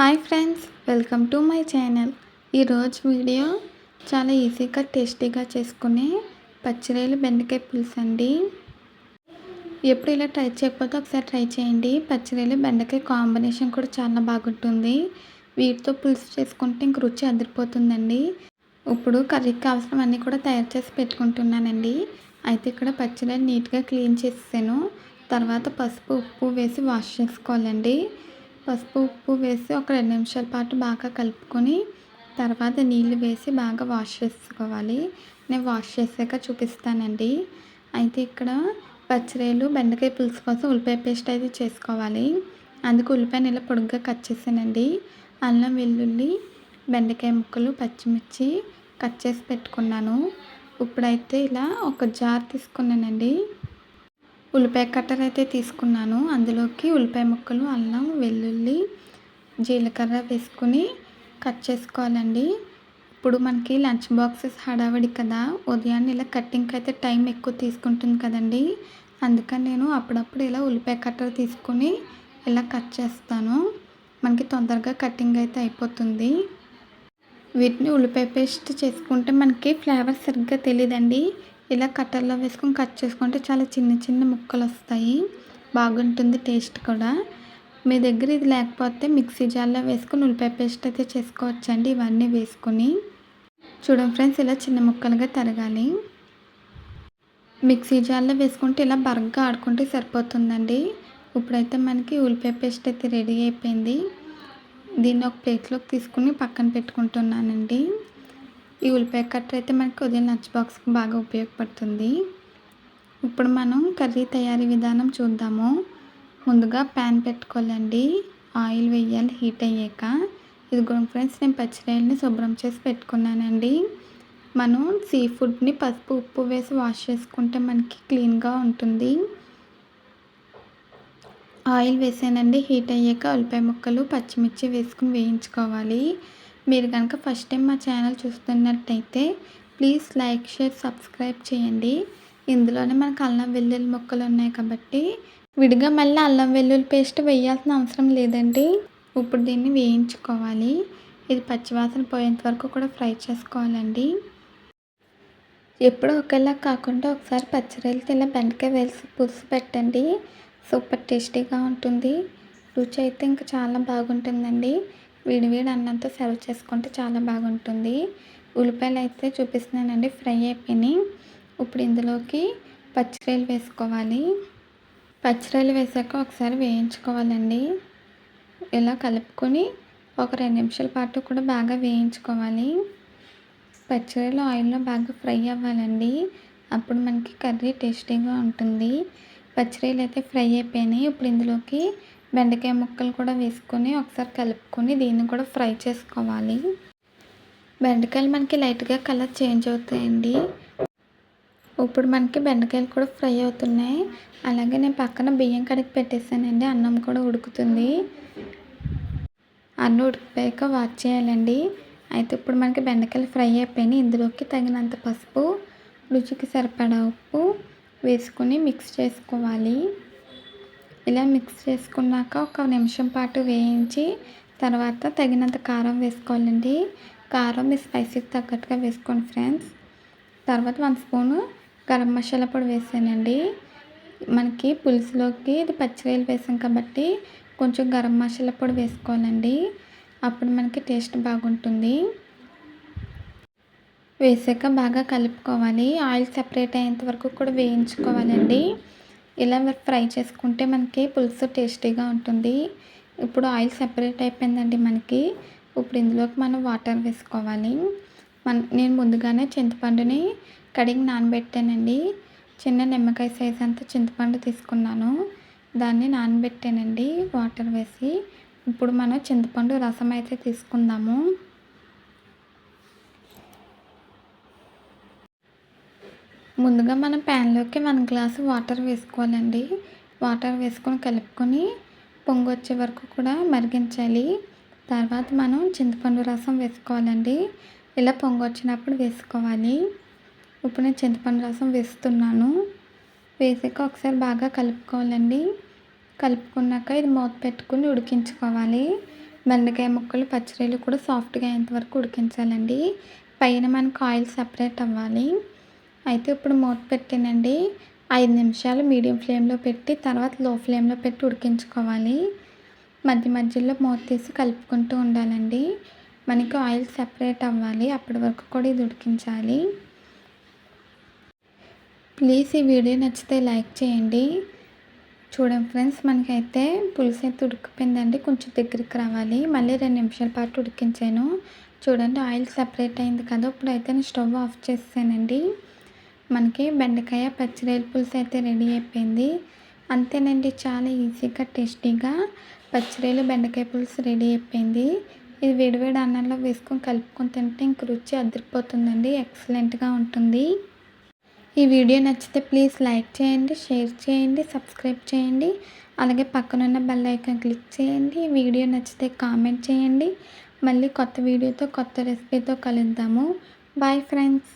Hi friends welcome to my channel. ఈరోజు video చాలా ఈజీగా టేస్టీగా చేసుకునే పచ్చిరేలు బెండకాయ పులుసు అండి. ఎప్పుడు ఇలా ట్రై చేయకపోతే ఒకసారి ట్రై చేయండి. పచ్చిరేలు బెండకాయ కాంబినేషన్ కూడా చాలా బాగుంటుంది. వీటితో పులుసు చేసుకుంటే ఇంక రుచి అదిరిపోతుందండి. ఇప్పుడు కర్రీకి కావాల్సినవన్నీ కూడా తయారు చేసి పెట్టుకుంటున్నానండి. అయితే ఇక్కడ పచ్చిరేలు నీట్గా క్లీన్ చేసాను తర్వాత పసుపు ఉప్పు వేసి వాష్ చేసుకోవాలండి. పసుపు ఉప్పు వేసి ఒక రెండు నిమిషాల పాటు బాగా కలుపుకొని తర్వాత నీళ్ళు వేసి బాగా వాష్ చేసుకోవాలి. నేను వాష్ చేసాక చూపిస్తానండి. అయితే ఇక్కడ పచ్చిరేలు బెండకాయ పులుసు కోసం ఉల్లిపాయ పేస్ట్ అయితే చేసుకోవాలి. అందుకు ఉల్లిపాయని ఇలా పొడుగ్గా కట్ చేసానండి. అల్లం వెల్లుల్లి బెండకాయ ముక్కలు పచ్చిమిర్చి కట్ చేసి పెట్టుకున్నాను. ఇప్పుడైతే ఇలా ఒక జార్ తీసుకున్నానండి. ఉల్లిపాయ కట్టర్ అయితే తీసుకున్నాను. అందులోకి ఉల్లిపాయ ముక్కలు అల్లం వెల్లుల్లి జీలకర్ర వేసుకుని కట్ చేసుకోవాలండి. ఇప్పుడు మనకి లంచ్ బాక్సెస్ హడావిడి కదా ఉదయాన్నే ఇలా కట్టింగ్కి అయితే టైం ఎక్కువ తీసుకుంటుంది కదండి. అందుకని నేను అప్పుడప్పుడు ఇలా ఉల్లిపాయ కట్టర్ తీసుకుని ఇలా కట్ చేస్తాను. మనకి తొందరగా కటింగ్ అయితే అయిపోతుంది. వీటిని ఉల్లిపాయ పేస్ట్ చేసుకుంటే మనకి ఫ్లేవర్ సరిగ్గా తెలియదండి ఇలా కట్టర్లో వేసుకొని కట్ చేసుకుంటే చాలా చిన్న చిన్న ముక్కలు వస్తాయి. బాగుంటుంది టేస్ట్ కూడా. మీ దగ్గర ఇది లేకపోతే మిక్సీ జార్లో వేసుకొని ఉల్లిపాయ పేస్ట్ అయితే చేసుకోవచ్చండి ఇవన్నీ వేసుకొని. చూడండి ఫ్రెండ్స్ ఇలా చిన్న ముక్కలుగా తరగాలి. మిక్సీ జార్లో వేసుకుంటే ఇలా బరగ్గా ఆడుకుంటే సరిపోతుందండి. ఇప్పుడైతే మనకి ఉల్లిపాయ పేస్ట్ అయితే రెడీ అయిపోయింది. దీన్ని ఒక ప్లేట్లోకి తీసుకుని పక్కన పెట్టుకుంటున్నానండి. ఈ ఉల్లిపాయ కట్టర్ అయితే మనకి ఉదయం లంచ్ బాక్స్కి బాగా ఉపయోగపడుతుంది. ఇప్పుడు మనం కర్రీ తయారీ విధానం చూద్దాము. ముందుగా ప్యాన్ పెట్టుకోవాలండి. ఆయిల్ వేయాలి హీట్ అయ్యాక. ఇది కూడా ఫ్రెండ్స్ నేను పచ్చిరాయల్ని శుభ్రం చేసి పెట్టుకున్నానండి. మనం సీ ఫుడ్ని పసుపు ఉప్పు వేసి వాష్ చేసుకుంటే మనకి క్లీన్గా ఉంటుంది. ఆయిల్ వేసానండి. హీట్ అయ్యాక ఉల్లిపాయ ముక్కలు పచ్చిమిర్చి వేసుకుని వేయించుకోవాలి. మీరు కనుక ఫస్ట్ టైం మా ఛానల్ చూస్తున్నట్టయితే ప్లీజ్ లైక్ షేర్ సబ్స్క్రైబ్ చేయండి. ఇందులోనే మనకు అల్లం వెల్లుల్లి ముక్కలు ఉన్నాయి కాబట్టి విడిగా మళ్ళీ అల్లం వెల్లుల్లి పేస్ట్ వేయాల్సిన అవసరం లేదండి. ఇప్పుడు దీన్ని వేయించుకోవాలి. ఇది పచ్చివాసన పోయేంత వరకు కూడా ఫ్రై చేసుకోవాలండి. ఎప్పుడు ఒకేలా కాకుండా ఒకసారి పచ్చిరొయ్యలతో ఇలా బెండకాయ వేసి పులుసు పెట్టండి. సూపర్ టేస్టీగా ఉంటుంది. రుచి అయితే ఇంకా చాలా బాగుంటుందండి. వేడివేడి అన్నంతో సర్వ్ చేసుకుంటే చాలా బాగుంటుంది. ఉల్లిపాయలు అయితే చూపిస్తున్నానండి ఫ్రై అయిపోయినాయి. ఇప్పుడు ఇందులోకి పచ్చిరాయలు వేసుకోవాలి. పచ్చిరాయలు వేసాక ఒకసారి వేయించుకోవాలండి. ఇలా కలుపుకొని ఒక రెండు నిమిషాల పాటు కూడా బాగా వేయించుకోవాలి. పచ్చిరాయలు ఆయిల్లో బాగా ఫ్రై అవ్వాలండి. అప్పుడు మనకి కర్రీ టేస్టీగా ఉంటుంది. పచ్చిరాయలు అయితే ఫ్రై అయిపోయినాయి. ఇప్పుడు ఇందులోకి బెండకాయ ముక్కలు కూడా వేసుకొని ఒకసారి కలుపుకొని దీన్ని కూడా ఫ్రై చేసుకోవాలి. బెండకాయలు మనకి లైట్గా కలర్ చేంజ్ అవుతాయండి. ఇప్పుడు మనకి బెండకాయలు కూడా ఫ్రై అవుతున్నాయి. అలాగే నేను పక్కన బియ్యం కడిగి పెట్టేసానండి. అన్నం కూడా ఉడుకుతుంది. అన్నం ఉడికిపోయాక వాచ్ చేయాలండి. అయితే ఇప్పుడు మనకి బెండకాయలు ఫ్రై అయిపోయినాయి. ఇందులోకి తగినంత పసుపు రుచికి సరిపడా ఉప్పు వేసుకొని మిక్స్ చేసుకోవాలి. ఇలా మిక్స్ చేసుకున్నాక ఒక నిమిషం పాటు వేయించి తర్వాత తగినంత కారం వేసుకోవాలండి. కారం మీ స్పైసీకి తగ్గట్టుగా వేసుకోండి ఫ్రెండ్స్ తర్వాత వన్ స్పూను గరం మసాలా పొడి వేసానండి. మనకి పులుసులోకి ఇది పచ్చిరాయలు వేసాం కాబట్టి కొంచెం గరం మసాలా పొడి వేసుకోవాలండి. అప్పుడు మనకి టేస్ట్ బాగుంటుంది. వేసాక బాగా కలుపుకోవాలి. ఆయిల్ సెపరేట్ అయ్యేంత వరకు కూడా వేయించుకోవాలండి. ఇలా మీరు ఫ్రై చేసుకుంటే మనకి పులుసు టేస్టీగా ఉంటుంది. ఇప్పుడు ఆయిల్ సెపరేట్ అయిపోయిందండి మనకి. ఇప్పుడు ఇందులోకి మనం వాటర్ వేసుకోవాలి. మన నేను ముందుగానే చింతపండుని కడిగి నానబెట్టానండి. చిన్న నిమ్మకాయ సైజ్ అంతా చింతపండు తీసుకున్నాను. దాన్ని నానబెట్టానండి వాటర్ వేసి. ఇప్పుడు మనం చింతపండు రసం అయితే తీసుకుందాము. ముందుగా మనం ప్యాన్లోకి వన్ గ్లాసు వాటర్ వేసుకోవాలండి. వాటర్ వేసుకొని కలుపుకొని పొంగు వచ్చే వరకు కూడా మరిగించాలి. తర్వాత మనం చింతపండు రసం వేసుకోవాలండి. ఇలా పొంగు వచ్చినప్పుడు వేసుకోవాలి. ఇప్పుడు నేను చింతపండు రసం వేస్తున్నాను. వేసాక ఒకసారి బాగా కలుపుకోవాలండి. కలుపుకున్నాక ఇది మూత పెట్టుకుని ఉడికించుకోవాలి. బెండకాయ ముక్కలు పచ్చిరీలు కూడా సాఫ్ట్గా అయ్యేంత వరకు ఉడికించాలండి. పైన మనకు ఆయిల్ సపరేట్ అవ్వాలి. అయితే ఇప్పుడు మూత పెట్టానండి. ఐదు నిమిషాలు మీడియం ఫ్లేమ్లో పెట్టి తర్వాత లో ఫ్లేమ్లో పెట్టి ఉడికించుకోవాలి. మధ్య మధ్యలో మూత తీసి కలుపుకుంటూ ఉండాలండి. మనకి ఆయిల్ సపరేట్ అవ్వాలి. అప్పటి వరకు కూడా ఇది ఉడికించాలి. ప్లీజ్ ఈ వీడియో నచ్చితే లైక్ చేయండి. చూడండి ఫ్రెండ్స్ మనకైతే పులుసు అయితే ఉడికిపోయిందండి. కొంచెం దగ్గరికి రావాలి. మళ్ళీ రెండు నిమిషాల పాటు ఉడికించాను. చూడండి ఆయిల్ సపరేట్ అయింది కదా. ఇప్పుడు అయితే నేను స్టవ్ ఆఫ్ చేసానండి మనకి బెండకాయ పచ్చిరేలు పులుసు అయితే రెడీ అయిపోయింది. అంతేనండి చాలా ఈజీగా టేస్టీగా పచ్చిరేలు బెండకాయ పులుసు రెడీ అయిపోయింది. ఇది వేడివేడి అన్నంలో వేసుకొని కలుపుకొని తింటే ఇంక రుచి అదిరిపోతుందండి ఎక్సలెంట్గా ఉంటుంది. ఈ వీడియో నచ్చితే ప్లీజ్ లైక్ చేయండి షేర్ చేయండి సబ్స్క్రైబ్ చేయండి. అలాగే పక్కనున్న బెల్ ఐకాన్ క్లిక్ చేయండి. ఈ వీడియో నచ్చితే కామెంట్ చేయండి. మళ్ళీ కొత్త వీడియోతో కొత్త రెసిపీతో కలుద్దాము. Bye friends.